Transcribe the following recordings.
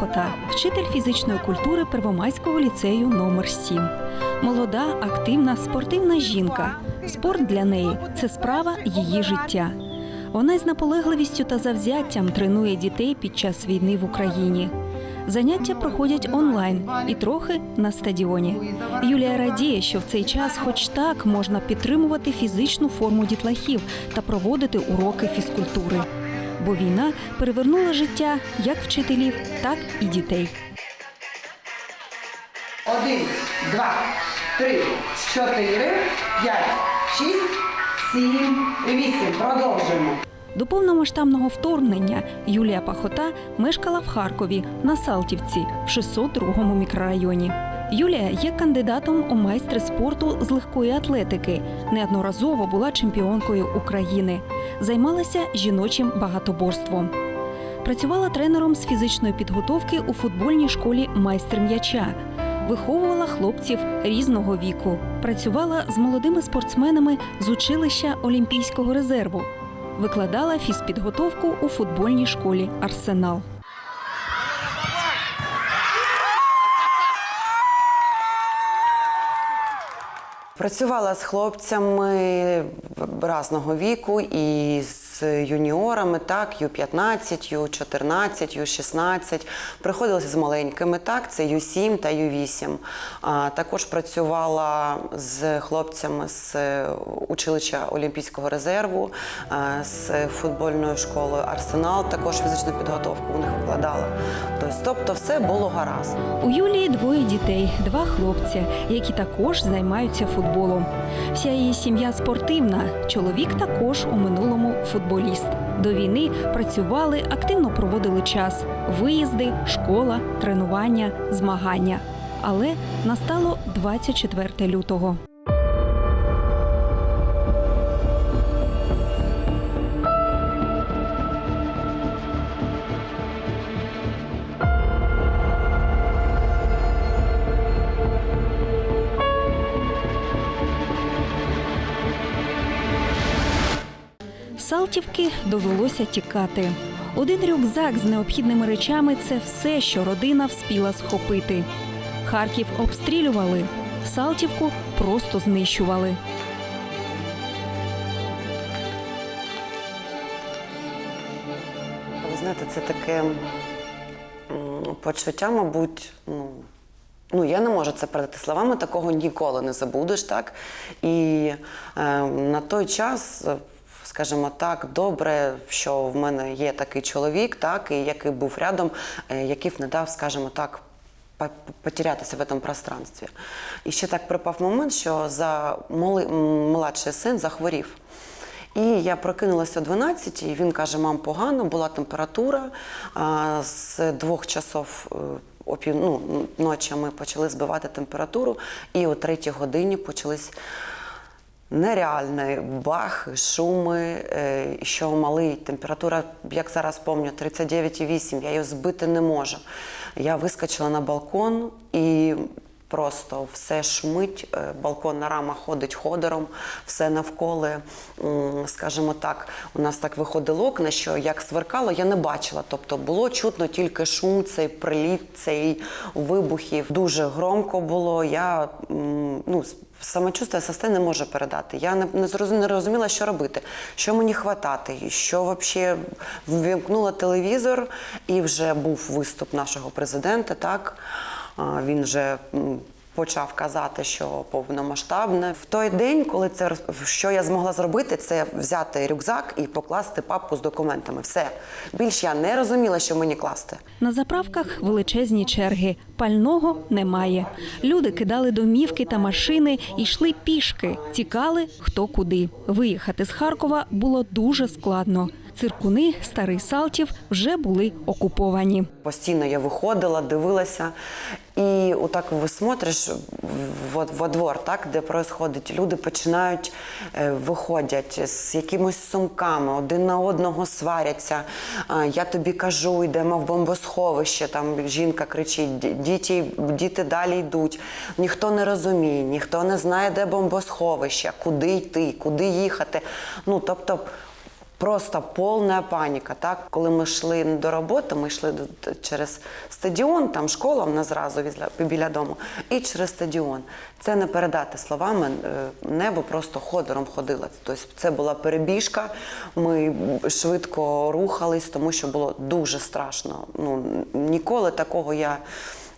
Пахота, вчитель фізичної культури Первомайського ліцею номер 7 Молода, активна, спортивна жінка. Спорт для неї це справа її життя. Вона із наполегливістю та завзяттям тренує дітей під час війни в Україні. Заняття проходять онлайн і трохи на стадіоні. Юлія радіє, що в цей час, хоч так, можна підтримувати фізичну форму дітлахів та проводити уроки фізкультури. Бо війна перевернула життя як вчителів, так і дітей. Один, два, три, чотири, п'ять, шість, сім, вісім. Продовжуємо. До повномасштабного вторгнення Юлія Пахота мешкала в Харкові на Салтівці в 602-му мікрорайоні. Юлія є кандидатом у майстри спорту з легкої атлетики. Неодноразово була чемпіонкою України. Займалася жіночим багатоборством. Працювала тренером з фізичної підготовки у футбольній школі майстер м'яча. Виховувала хлопців різного віку. Працювала з молодими спортсменами з училища Олімпійського резерву. Викладала фізпідготовку у футбольній школі Арсенал. Працювала з хлопцями разного віку і з юніорами, так, Ю-15, Ю-14, Ю-16. Приходилося з маленькими, так, це Ю-7 та Ю-8. А, також працювала з хлопцями з училища Олімпійського резерву, а, з футбольною школою Арсенал, також фізичну підготовку у них викладала. Тобто, тобто все було гаразд. У Юлії двоє дітей, два хлопці, які також займаються футболом. Вся її сім'я спортивна. Чоловік також у минулому футболіст. До війни працювали, активно проводили час: виїзди, школа, тренування, змагання. Але настало 24 лютого. Салтівки довелося тікати. Один рюкзак з необхідними речами це все, що родина вспіла схопити. Харків обстрілювали, Салтівку просто знищували. Ви знаєте, це таке почуття, мабуть, ну. Ну, я не можу це передати словами, такого ніколи не забудеш, так? І е, на той час, скажімо так, добре, що в мене є такий чоловік, так, і який був рядом, е, який не дав, скажімо так, по- потерятися в пространстві. І ще так припав момент, що за моли, молодший син захворів. І я прокинулася о 12, і він каже: мам, погано, була температура. А, з двох часов е, о пів ну, ночі ми почали збивати температуру, і о третій годині почались нереальні бах, шуми, е, що малий температура, як зараз пам'ятаю, 39,8, я її збити не можу. Я вискочила на балкон і просто все шумить, е, балконна рама ходить ходором, все навколо, скажімо так, у нас так виходило окна, що як сверкало, я не бачила. Тобто було чутно тільки шум, цей приліт, цей вибухів. Дуже громко було. Я ну, самочувство сестри не може передати. Я не, не, розуміла, що робити, що мені хватати, що взагалі ввімкнула телевізор, і вже був виступ нашого президента. Так він вже. Почав казати, що повномасштабне. В той день, коли це що я змогла зробити, це взяти рюкзак і покласти папку з документами. Все більш я не розуміла, що мені класти. На заправках величезні черги. Пального немає. Люди кидали домівки та машини йшли пішки, тікали хто куди. Виїхати з Харкова було дуже складно. Циркуни, старий Салтів вже були окуповані. Постійно я виходила, дивилася, і отак ви смотриш во, во двор, так, де происходить, люди починають е, виходять з якимись сумками, один на одного сваряться. Я тобі кажу, йдемо в бомбосховище. Там жінка кричить: діти, діти далі йдуть. Ніхто не розуміє, ніхто не знає, де бомбосховище, куди йти, куди їхати. Ну тобто. Просто повна паніка. Так, коли ми йшли до роботи, ми йшли через стадіон, там школа в нас зразу біля дому, і через стадіон. Це не передати словами. е, Небо просто ходором ходило. Тобто це була перебіжка. Ми швидко рухались, тому що було дуже страшно. Ну ніколи такого я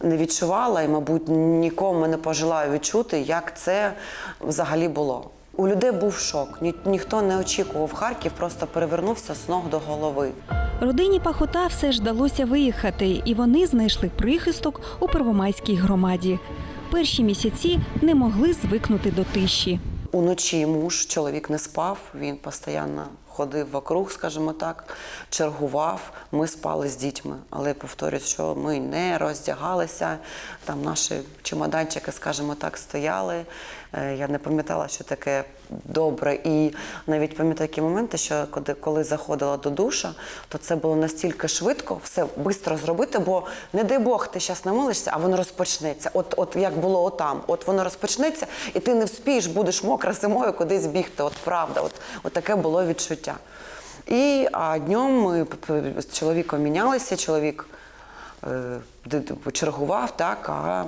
не відчувала, і, мабуть, нікому не пожелаю відчути, як це взагалі було. У людей був шок. Ні, ніхто не очікував Харків, просто перевернувся з ног до голови. Родині Пахота все ж вдалося виїхати, і вони знайшли прихисток у Первомайській громаді. Перші місяці не могли звикнути до тиші. Уночі муж, чоловік не спав, він постійно ходив вокруг, скажімо так, чергував. Ми спали з дітьми. Але повторюю, що ми не роздягалися. Там наші чемоданчики, скажімо так, стояли. Е, Я не пам'ятала, що таке добре. І навіть пам'ятаю такі моменти, що коли, коли заходила до душа, то це було настільки швидко, все швидко зробити, бо не дай Бог, ти зараз намолишся, а воно розпочнеться. От, от як було отам, от воно розпочнеться, і ти не вспієш, будеш мокра зимою кудись бігти. От правда, от, от таке було відчуття. І а днем ми з чоловіком мінялися, чоловік е, чергував, так, а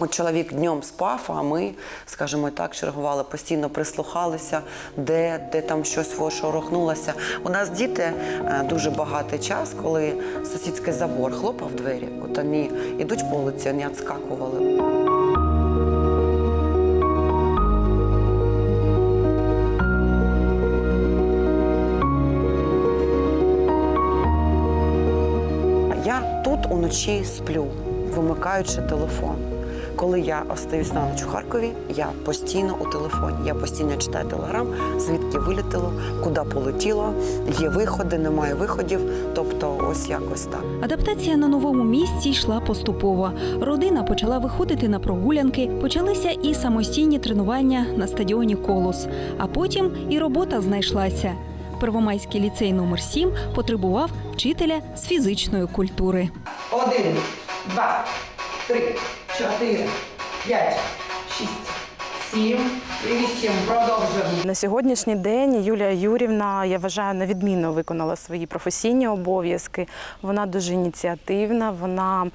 От чоловік днем спав, а ми, скажімо так, чергували, постійно прислухалися, де, де там щось шорохнулося. У нас діти е, дуже багатий час, коли сусідський забор хлопав двері. От вони йдуть по вулиці, вони відскакували. Я тут уночі сплю, вимикаючи телефон. Коли я остаюсь на ніч у Харкові, я постійно у телефоні. Я постійно читаю телеграм, звідки вилітіло, куди полетіло, є виходи, немає виходів. Тобто, ось якось так. Адаптація на новому місці йшла поступово. Родина почала виходити на прогулянки, почалися і самостійні тренування на стадіоні Колос. А потім і робота знайшлася. Первомайський ліцей номер 7 потребував вчителя з фізичної культури. Один, два, три, чотири, п'ять, шість, сім, На сьогоднішній день Юлія Юрівна, я вважаю, невідмінно виконала свої професійні обов'язки. Вона дуже ініціативна, вона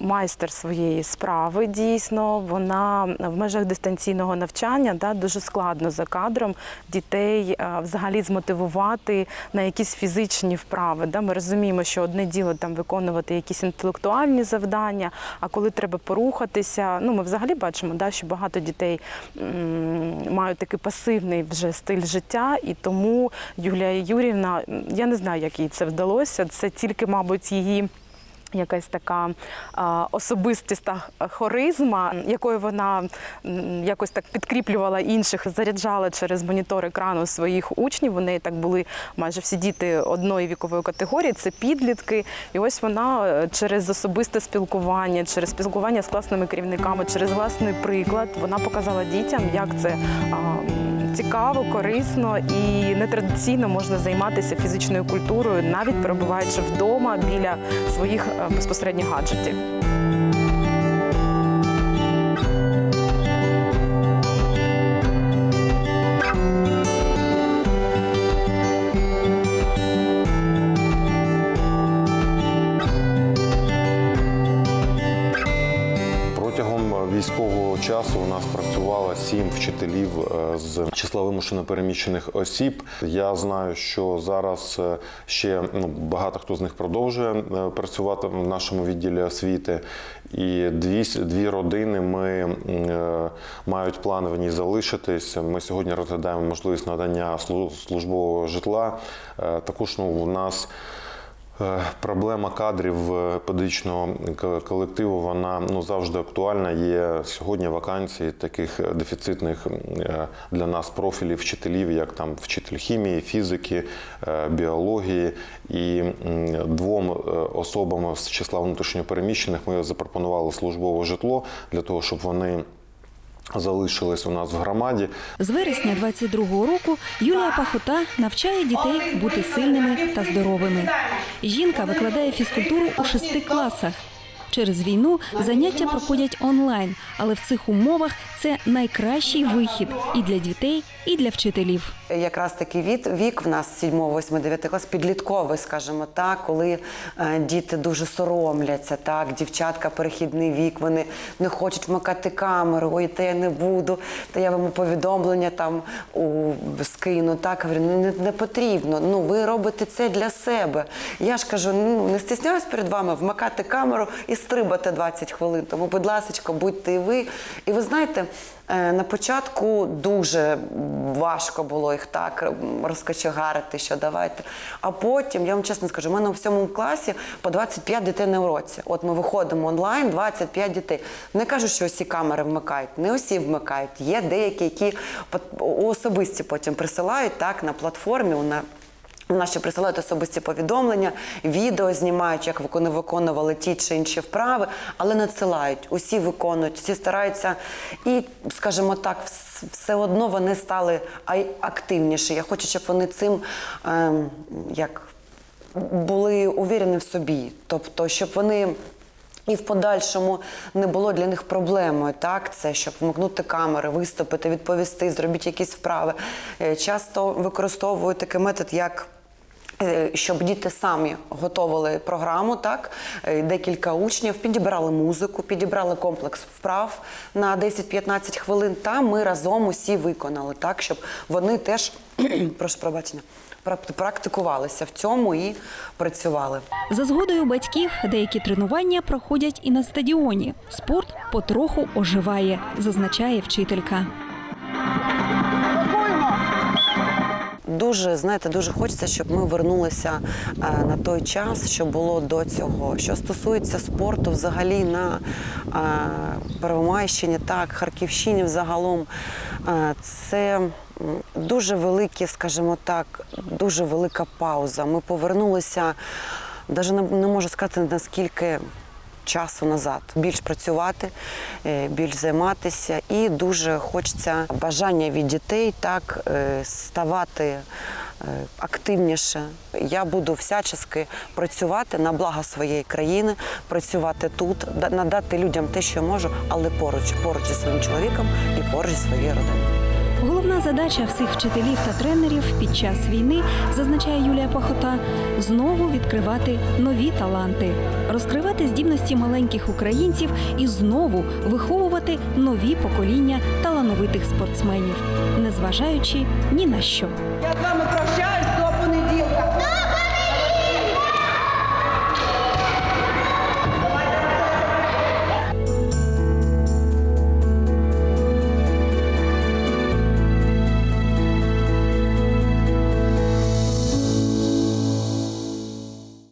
майстер своєї справи. Дійсно, вона в межах дистанційного навчання да, дуже складно за кадром дітей взагалі змотивувати на якісь фізичні вправи. Да. Ми розуміємо, що одне діло там виконувати якісь інтелектуальні завдання, а коли треба порухатися, ну ми взагалі бачимо, да, що багато дітей мають такий пасивний вже стиль життя, і тому Юлія Юрівна, я не знаю, як їй це вдалося. Це тільки, мабуть, її. Якась така а, особистіста хоризма, якою вона якось так підкріплювала інших, заряджала через монітор екрану своїх учнів. Неї так були майже всі діти одної вікової категорії, це підлітки. І ось вона е, через особисте спілкування, через спілкування з класними керівниками, через власний приклад, вона показала дітям, як це. Цікаво, корисно і нетрадиційно можна займатися фізичною культурою, навіть перебуваючи вдома біля своїх е, безпосередніх гаджетів. Протягом військового часу у нас працювало сім вчителів е, з числа вимушено переміщених осіб. Я знаю, що зараз е, ще ну, багато хто з них продовжує е, працювати в нашому відділі освіти. І дві, дві родини ми е, мають плани в ній залишитись. Ми сьогодні розглядаємо можливість надання службового житла. Е, Також ну, у нас Проблема кадрів е, педагогічного колективу вона ну завжди актуальна. Є сьогодні вакансії таких е, дефіцитних е, для нас профілів вчителів, як там вчитель хімії, фізики, е, біології. І двом е, особам з числа внутрішньопереміщених ми запропонували службове житло для того, щоб вони залишились у нас в громаді. З вересня 22-го року Юлія Пахота навчає дітей бути сильними та здоровими. Жінка викладає фізкультуру у шести класах. Через війну заняття проходять онлайн, але в цих умовах це найкращий вихід і для дітей, і для вчителів. Якраз такий від, вік в нас 7, 8, 9 клас, підлітковий, скажімо так, коли е, діти дуже соромляться, так, дівчатка, перехідний вік, вони не хочуть вмикати камеру, ой, та я не буду, та я вам повідомлення там у, скину, так, говорю, «Ну, не, не потрібно, ну, ви робите це для себе. Я ж кажу, ну, не стісняюсь перед вами вмикати камеру і стрибати 20 хвилин, тому, будь ласка, будьте і ви. І ви знаєте, Е, На початку дуже важко було їх так розкочегарити, що давайте. А потім, я вам чесно скажу, у мене у всьому класі по 25 дітей на уроці. От ми виходимо онлайн, 25 дітей. Не кажу, що усі камери вмикають, не усі вмикають. Є деякі, які особисті потім присилають так на платформі. На у ще присилають особисті повідомлення, відео знімають, як вони виконували ті чи інші вправи, але надсилають. Усі виконують, всі стараються. І, скажімо так, все одно вони стали активніші. Я хочу, щоб вони цим ем, як були уверені в собі. Тобто, щоб вони. І в подальшому не було для них проблемою, так це щоб вмикнути камери, виступити, відповісти, зробити якісь вправи. Е, Часто використовують такий метод, як щоб діти самі готували програму, так Е, декілька учнів підібрали музику, підібрали комплекс вправ на 10-15 хвилин. Та ми разом усі виконали, так щоб вони теж прошу пробачення. прак- Практикувалися в цьому і працювали. За згодою батьків деякі тренування проходять і на стадіоні. Спорт потроху оживає, зазначає вчителька. Дуже знаєте, дуже хочеться, щоб ми вернулися е, на той час, що було до цього. Що стосується спорту, взагалі на е, Первомайщині, так, Харківщині, взагалом, е, це дуже великі, скажімо так, дуже велика пауза. Ми повернулися, навіть не, не можу сказати наскільки часу назад. Більш працювати, е, більш займатися, і дуже хочеться бажання від дітей так е, ставати е, активніше. Я буду всячески працювати на благо своєї країни, працювати тут, да- надати людям те, що можу, але поруч, поруч зі своїм чоловіком і поруч зі своєю родиною. Головна задача всіх вчителів та тренерів під час війни, зазначає Юлія Пахота, знову відкривати нові таланти, розкривати здібності маленьких українців і знову виховувати нові покоління талановитих спортсменів, незважаючи ні на що.